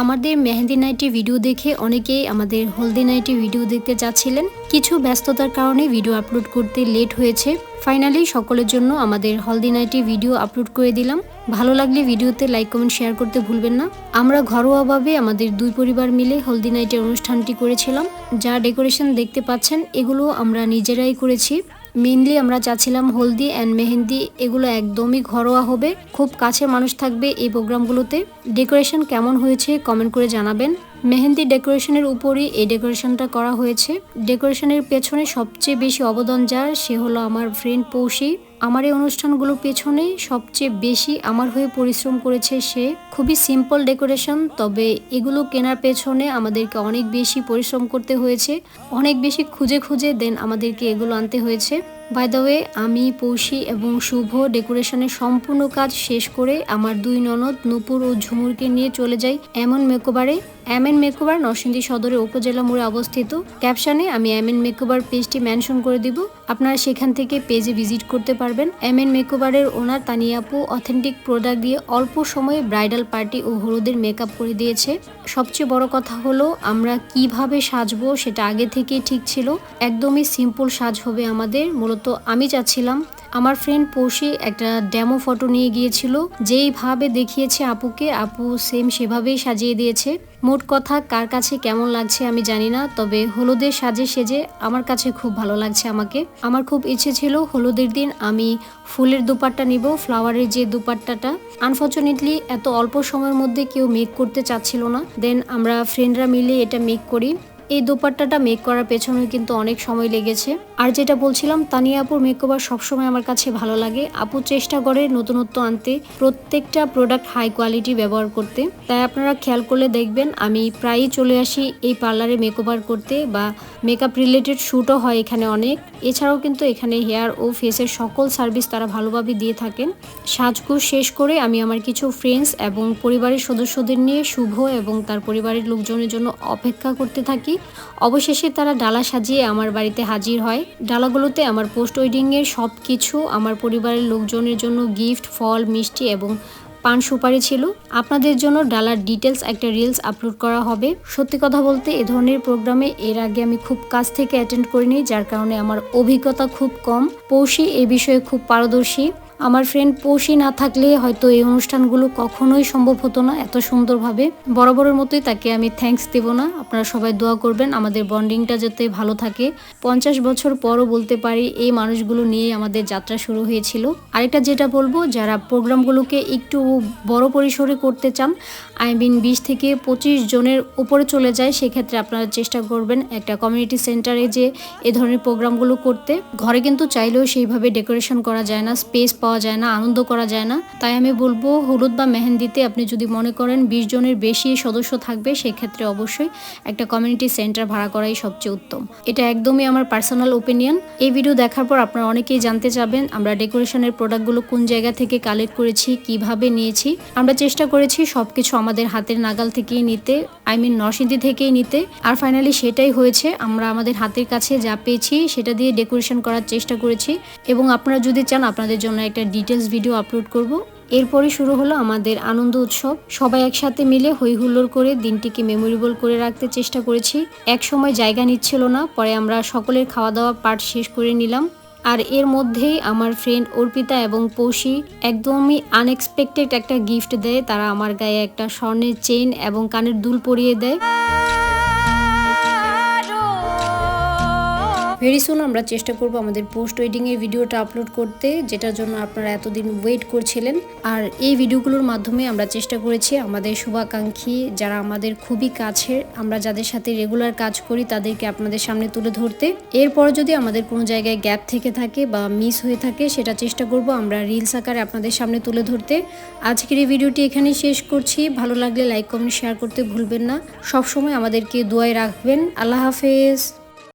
আমাদের mehndi nightie video দেখে অনেকেই আমাদের হলদি নাইটি ভিডিও দেখতে চাচ্ছিলেন। কিছু ব্যস্ততার কারণে ভিডিও আপলোড করতে লেট হয়েছে। ফাইনালি সকলের জন্য আমাদের হলদি নাইটি ভিডিও আপলোড করে দিলাম। ভালো লাগলে ভিডিওতে লাইক কমেন্ট শেয়ার করতে ভুলবেন না। আমরা ঘরোয়াভাবে আমাদের দুই পরিবার মিলে হলদি নাইটের অনুষ্ঠানটি করেছিলাম। যা ডেকোরেশন দেখতে পাচ্ছেন, এগুলো আমরা নিজেরাই করেছি। মেনলি আমরা চাচ্ছিলাম হলদি অ্যান্ড মেহেন্দি, এগুলো একদমই ঘরোয়া হবে। খুব কাছে মানুষ থাকবে এই প্রোগ্রামগুলোতে। ডেকোরেশন কেমন হয়েছে কমেন্ট করে জানাবেন। মেহেন্দি ডেকোরেশনের উপরই এই ডেকোরেশনটা করা হয়েছে। ডেকোরেশনের পেছনে সবচেয়ে বেশি অবদান যার, সে হলো আমার ফ্রেন্ড পৌশি। আমার এই অনুষ্ঠানগুলোর পেছনে সবচেয়ে বেশি আমার হয়ে পরিশ্রম করেছে সে। খুবই সিম্পল ডেকোরেশন তবে এগুলো কেনার পেছনে আমাদেরকে অনেক বেশি পরিশ্রম করতে হয়েছে। অনেক বেশি খুঁজে খুঁজে দেন আমাদেরকে এগুলো আনতে হয়েছে। বাই দ্য ওয়ে আমি পৌশি এবং শুভ ডেকোরেশনের সম্পূর্ণ কাজ শেষ করে আমার দুই ননদ নূপুর ও ঝুমুরকে নিয়ে চলে যাই এমন মেকোবারে। এমএন মেকোবার নরসিংদী সদরের উপজেলা মোড়ে অবস্থিত। ক্যাপশনে আমি এমএন মেকোবার পেজটি মেনশন করে দিব। আপনারা সেখান থেকে পেজে ভিজিট করতে পারবেন। এমএন মেকোবারের ওনার তানিয়াপু অথেন্টিক প্রোডাক্ট দিয়ে অল্প সময়ে ব্রাইডাল পার্টি ও হলুদের মেকআপ করে দিয়েছে। সবচেয়ে বড় কথা হলো, আমরা কীভাবে সাজবো সেটা আগে থেকেই ঠিক ছিল। একদমই সিম্পল সাজ হবে আমাদের, মূলত আমি চাচ্ছিলাম আমার ফ্রেন্ড পৌশি একটা ডেমো ফটো নিয়ে গিয়েছিল যেইভাবে দেখিয়েছে আপুকে, আপু সেম সেভাবেই সাজিয়ে দিয়েছে। মোট কথা কার কাছে কেমন লাগছে আমি জানি না, তবে হলুদের সাজে সেজে আমার কাছে খুব ভালো লাগছে আমাকে। আমার খুব ইচ্ছে ছিল হলুদের দিন আমি ফুলের দুপাট্টা নিব ফ্লাওয়ারের যে দুপাট্টাটা। আনফর্চুনেটলি এত অল্প সময়ের মধ্যে কেউ মেক করতে চাচ্ছিল না। দেন আমরা ফ্রেন্ডরা মিলে এটা মেক করি। এই দোপাট্টাটা মেক করার পেছনে কিন্তু অনেক সময় লেগেছে। আর যেটা বলছিলাম তানিয়া আপুর মেকওভার সবসময় আমার কাছে ভালো লাগে। আপু চেষ্টা করে নতুনত্ব আনতে, প্রত্যেকটা প্রোডাক্ট হাই কোয়ালিটি ব্যবহার করতে। তাই আপনারা খেয়াল করলে দেখবেন, আমি প্রায়ই চলে আসি এই পার্লারে মেকওভার করতে বা মেকআপ রিলেটেড শ্যুটও হয় এখানে অনেক। এছাড়াও কিন্তু এখানে হেয়ার ও ফেসের সকল সার্ভিস তারা ভালোভাবে দিয়ে থাকেন। সাজগোজ শেষ করে আমি আমার কিছু ফ্রেন্ডস এবং পরিবারের সদস্যদের নিয়ে শুভ এবং তার পরিবারের লোকজনের জন্য অপেক্ষা করতে থাকি। অবশেষে তারা ডালা সাজিয়ে আমার বাড়িতে হাজির হয়। ডালাগুলোতে আমার পোস্ট ওয়েডিংয়ের সব কিছু আমার পরিবারের লোকজনের জন্য গিফট, ফল, মিষ্টি এবং পান সুপারি ছিল। আপনাদের জন্য ডালার ডিটেলস একটা রিলস আপলোড করা হবে। সত্যি কথা বলতে এ ধরনের প্রোগ্রামে এর আগে আমি খুব কাছ থেকে অ্যাটেন্ড করিনি, যার কারণে আমার অভিজ্ঞতা খুব কম। পৌষি এ বিষয়ে খুব পারদর্শী। আমার ফ্রেন্ড পৌষি না থাকলে হয়তো এই অনুষ্ঠানগুলো কখনোই সম্ভব হতো না এত সুন্দরভাবে। বরাবরের মতোই তাকে আমি থ্যাঙ্কস দেব না। আপনারা সবাই দোয়া করবেন আমাদের বন্ডিংটা যাতে ভালো থাকে। পঞ্চাশ বছর পরও বলতে পারি এই মানুষগুলো নিয়ে আমাদের যাত্রা শুরু হয়েছিল। আরেকটা যেটা বলব, যারা প্রোগ্রামগুলোকে একটু বড় পরিসরে করতে চান আই মিন বিশ থেকে পঁচিশ জনের উপরে চলে যায়, সেক্ষেত্রে আপনারা চেষ্টা করবেন একটা কমিউনিটি সেন্টারে যে এ ধরনের প্রোগ্রামগুলো করতে। ঘরে কিন্তু চাইলেও সেইভাবে ডেকোরেশন করা যায় না স্পেস পাওয়া যায় না, আনন্দ করা যায় না। তাই আমি বলব, হলুদ বা মেহেন্দিতে আপনি যদি মনে করেন বিশ জনের বেশি সদস্য থাকবে, সেক্ষেত্রে অবশ্যই একটা কমিউনিটি সেন্টার ভাড়া করাই সবচেয়ে উত্তম। এটা একদমই আমার পার্সোনাল ওপিনিয়ন এই ভিডিও দেখার পর আপনারা অনেকেই জানতে চাবেন, আমরা ডেকোরেশনের প্রোডাক্টগুলো কোন জায়গা থেকে কালেক্ট করেছি, কীভাবে নিয়েছি। আমরা চেষ্টা করেছি সবকিছু আমাদের হাতের নাগাল থেকেই নিতে আই মিন নরসিংদী থেকেই নিতে। আর ফাইনালি সেটাই হয়েছে, আমরা আমাদের হাতের কাছে যা পেয়েছি, সেটা দিয়ে ডেকোরেশন করার চেষ্টা করেছি। এবং আপনারা যদি চান আপনাদের জন্য একটা ডিটেলস ভিডিও আপলোড করব। এরপরে শুরু হলো আমাদের আনন্দ উৎসব। সবাই একসাথে মিলে হই হুল্লোড় করে দিনটিকে মেমোরেবল করে রাখতে চেষ্টা করেছি। এক সময় জায়গা নিচ্ছিল না, পরে আমরা সকলের খাওয়া দাওয়া পার্ট শেষ করে নিলাম। আর এর মধ্যেই আমার ফ্রেন্ড অর্পিতা এবং পৌশি একদমই আনএক্সপেক্টেড একটা গিফট দেয়। তারা আমার গায়ে একটা স্বর্ণের চেইন এবং কানের দুল পরিয়ে দেয়। ভেরি সুন আমরা চেষ্টা করব আমাদের পোস্ট ওয়েডিংয়ের ভিডিওটা আপলোড করতে, যেটার জন্য আপনারা এতদিন ওয়েট করছিলেন। আর এই ভিডিওগুলোর মাধ্যমে আমরা চেষ্টা করেছি আমাদের শুভাকাঙ্ক্ষী, যারা আমাদের খুবই কাছের, আমরা যাদের সাথে রেগুলার কাজ করি তাদেরকে আপনাদের সামনে তুলে ধরতে। এরপর যদি আমাদের কোনো জায়গায় গ্যাপ থেকে থাকে বা মিস হয়ে থাকে, সেটা চেষ্টা করব আমরা রিলস আকারে আপনাদের সামনে তুলে ধরতে। আজকের এই ভিডিওটি এখানে শেষ করছি। ভালো লাগলে লাইক কমেন্ট শেয়ার করতে ভুলবেন না। সবসময় আমাদেরকে দোয়ায় রাখবেন। আল্লাহ হাফেজ।